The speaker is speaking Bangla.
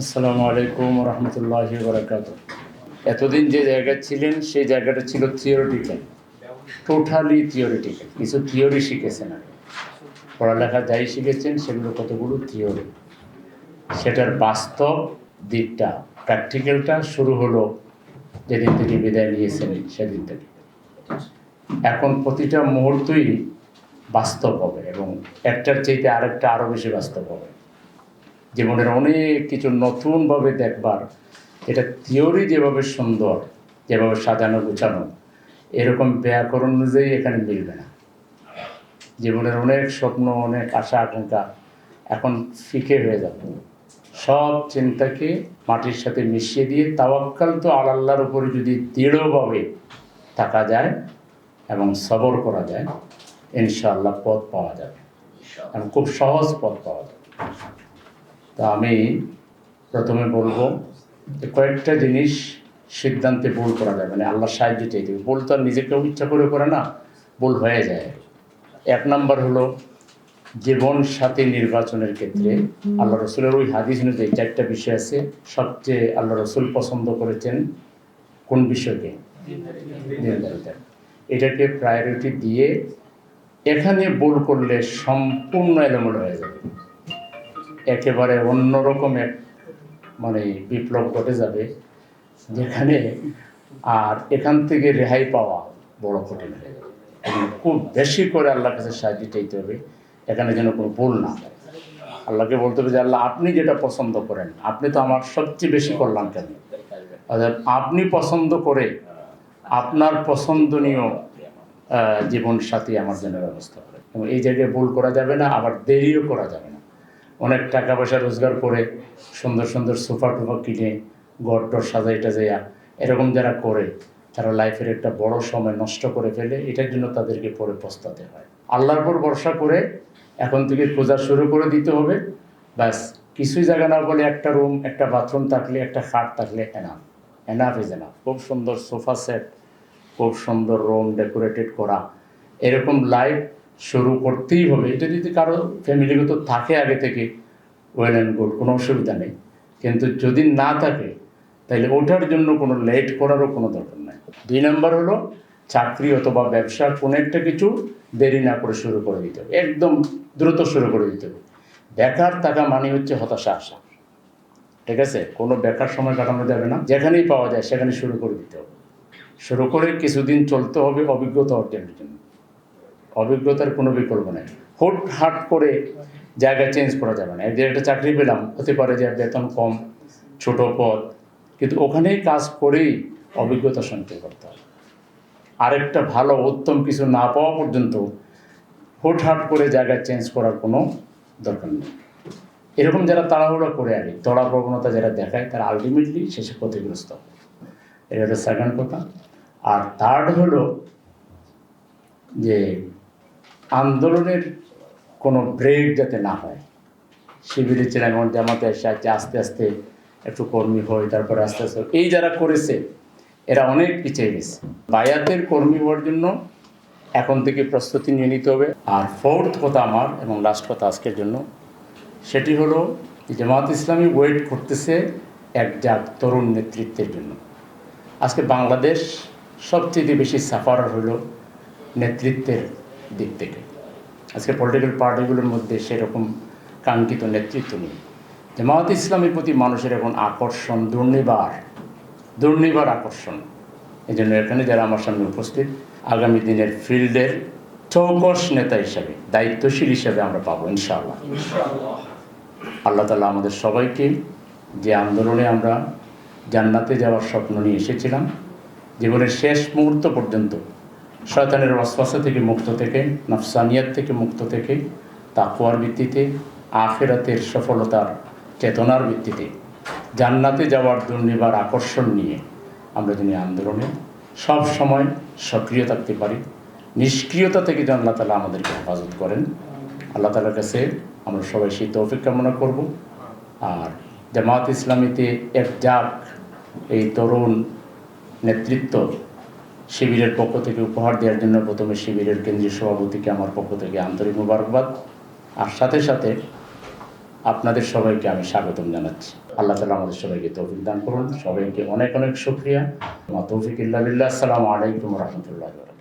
আসসালামু আলাইকুম রহমতুল্লাহ বরাকাত এতদিন যে জায়গায় ছিলেন, সেই জায়গাটা ছিল থিওরিটিক্যাল টোটালি থিওরিটিক্যাল কিছু থিওরি শিখেছেন আর পড়ালেখা যাই শিখেছেন, সেগুলো কতগুলো থিওরি? সেটার বাস্তব দিকটা, প্র্যাকটিক্যালটা শুরু হলো যেদিন থেকে বিদায় নিয়েছেন সেদিন থেকে। এখন প্রতিটা মুহূর্তই বাস্তব হবে এবং একটার চাইতে আরেকটা আরও বেশি বাস্তব হবে। জীবনের অনেক কিছু নতুনভাবে দেখবার এটা থিওরি যেভাবে সুন্দর যেভাবে সাজানো গুছানো এরকম ব্যাকরণ অনুযায়ী এখানে মিলবে না। জীবনের অনেক স্বপ্ন অনেক আশা আকাঙ্ক্ষা এখন ফিকে হয়ে যাবে। সব চিন্তাকে মাটির সাথে মিশিয়ে দিয়ে তাওয়াক্কাল তো আল্লাহর উপরে যদি দৃঢ়ভাবে থাকা যায় এবং সবর করা যায় ইনশাআল্লাহ পথ পাওয়া যাবে। এবং খুব সহজ পথ পাওয়া যাবে। তা আমি প্রথমে বলব যে কয়েকটা জিনিস সিদ্ধান্তে ভুল করা যাবে মানে আল্লাহ সাহায্য চাইতে হবে। ভুল তো আর নিজেকেও ইচ্ছা করে করে না, ভুল হয়ে যায়। এক নম্বর হলো জীবন সাথী নির্বাচনের ক্ষেত্রে আল্লাহ রসুলের ওই হাদিস অনুযায়ী চারটা বিষয় আছে। সবচেয়ে আল্লাহ রসুল পছন্দ করেছেন কোন বিষয়কে? এটাকে প্রায়োরিটি দিয়ে এখানে ভুল করলে সম্পূর্ণ এলোমেলো হয়ে যাবে। একেবারে অন্যরকম এক মানে বিপ্লব ঘটে যাবে, যেখানে আর এখান থেকে রেহাই পাওয়া বড় কঠিন হয়ে যাবে। খুব বেশি করে আল্লাহর কাছে সাহায্য চাইতে হবে, এখানে যেন কোনো ভুল না হয়। আল্লাহকে বলতে হবে যে, আল্লাহ, আপনি যেটা পছন্দ করেন, আপনি তো আমার সবচেয়ে বেশি করলাম কেন অর্থাৎ আপনি পছন্দ করে আপনার পছন্দনীয় জীবন সাথী আমার জন্য ব্যবস্থা করে এবং এই জায়গায় ভুল করা যাবে না, আবার দেরিও করা যাবে না। অনেক টাকা পয়সা রোজগার করে সুন্দর সুন্দর সোফা টোফা কিনে গড় টর সাজাই টাজাইয়া এরকম যারা করে, তারা লাইফের একটা বড় সময় নষ্ট করে ফেলে, এটার জন্য তাদেরকে পরে পস্তাতে হয়। আল্লাহর পর ভরসা করে এখন থেকে খোঁজা শুরু করে দিতে হবে। ব্যাস, কিছুই জায়গা না বলে একটা রুম একটা বাথরুম থাকলে, একটা খাট থাকলে এনাফ এনাফ ইজ এনাফ খুব সুন্দর সোফা সেট খুব সুন্দর রুম ডেকোরেটেড করা। এরকম লাইফ শুরু করতেই হবে। এটা যদি কারও ফ্যামিলিগত থাকে আগে থেকে ওয়েল অ্যান্ড গুড, কোনো অসুবিধা নেই। কিন্তু যদি না থাকে, তাহলে ওঠার জন্য কোনো লেট করারও কোনো দরকার নাই। দুই নম্বর হলো, চাকরি অথবা ব্যবসা কোনো একটা কিছু দেরি না করে শুরু করে দিতে হবে, একদম দ্রুত শুরু করে দিতে হবে। বেকার থাকা মানে হচ্ছে হতাশা আসা। ঠিক আছে? কোনো বেকার সময় কাটানো যাবে না, যেখানেই পাওয়া যায় সেখানে শুরু করে দিতে হবে। শুরু করে কিছুদিন চলতে হবে অভিজ্ঞতা অর্জনের জন্য। অভিজ্ঞতার কোনো বিকল্প নেই। হুট হাট করে জায়গা চেঞ্জ করা যাবে না। জায়গায় একটা চাকরি পেলাম, হতে পারে যে বেতন কম, ছোট পদ, কিন্তু ওখানেই কাজ করেই অভিজ্ঞতা সঞ্চয় করতে হবে আরেকটা ভালো, উত্তম কিছু না পাওয়া পর্যন্ত হুটহাট করে জায়গা চেঞ্জ করার কোনো দরকার নেই। এরকম যারা তাড়াহুড়ো করে আগে তড়া প্রবণতা যারা দেখায়, তারা আলটিমেটলি শেষে ক্ষতিগ্রস্ত এটা হলো সেকেন্ড কথা। আর থার্ড হলো যে আন্দোলনের কোনো ব্রেক যাতে না হয়। শিবিরে ছিলেন যেমন জামাতে এসে আস্তে আস্তে একটু কর্মী হয় তারপরে আস্তে আস্তে এই যারা করেছে, এরা অনেক পিছিয়ে গেছে। বায়াতের কর্মী হওয়ার জন্য এখন থেকে প্রস্তুতি নিয়ে নিতে হবে। আর ফোর্থ কথা আমার এবং লাস্ট কথা আজকের জন্য, সেটি হলো জামাত ইসলামী ওয়েট করতেছে এক জাত তরুণ নেতৃত্বের জন্য। আজকে বাংলাদেশ সবচেয়ে বেশি সাফার হলো নেতৃত্বের দিক থেকে। আজকে পলিটিক্যাল পার্টিগুলোর মধ্যে সেরকম কাঙ্ক্ষিত নেতৃত্ব নেই। জামাত ইসলামের প্রতি মানুষের এখন আকর্ষণ দুর্নিবার দুর্নিবার আকর্ষণ। এই জন্য এখানে যারা আমার সামনে উপস্থিত আগামী দিনের ফিল্ডের চৌকস নেতা হিসাবে দায়িত্বশীল হিসাবে আমরা পাবো ইনশাআল্লাহ। আল্লাহ তালা আমাদের সবাইকে যে আন্দোলনে আমরা জান্নাতে যাওয়ার স্বপ্ন নিয়ে এসেছিলাম জীবনের শেষ মুহূর্ত পর্যন্ত শয়তানের ওয়াসওয়াসা থেকে মুক্ত থেকে, নফসানিয়াত থেকে মুক্ত থেকে তাকুয়ার ভিত্তিতে, আখেরাতের সফলতার চেতনার ভিত্তিতে, জান্নাতে যাওয়ার দুর্নিবার আকর্ষণ নিয়ে আমরা যিনি আন্দোলনে সব সময় সক্রিয় থাকতে পারি, নিষ্ক্রিয়তা থেকে যেন আল্লাহ তালা আমাদেরকে হেফাজত করেন। আল্লাহ তালার কাছে আমরা সবাই সেই তৌফিক কামনা করব। আর জামাত ইসলামীতে এক যাক এই তরুণ নেতৃত্ব শিবিরের পক্ষ থেকে উপহার দেওয়ার জন্য প্রথমে শিবিরের কেন্দ্রীয় সভাপতিকে আমার পক্ষ থেকে আন্তরিক মুবারকবাদ। আর সাথে সাথে আপনাদের সবাইকে আমি স্বাগতম জানাচ্ছি। আল্লাহ তালা আমাদের সবাইকে তৌফিক দান করুন। সবাইকে অনেক অনেক শুক্রিয়া। মা তৌফিক ইল্লাহ আসসালামু আলাইকুম রহমতুল্লাহ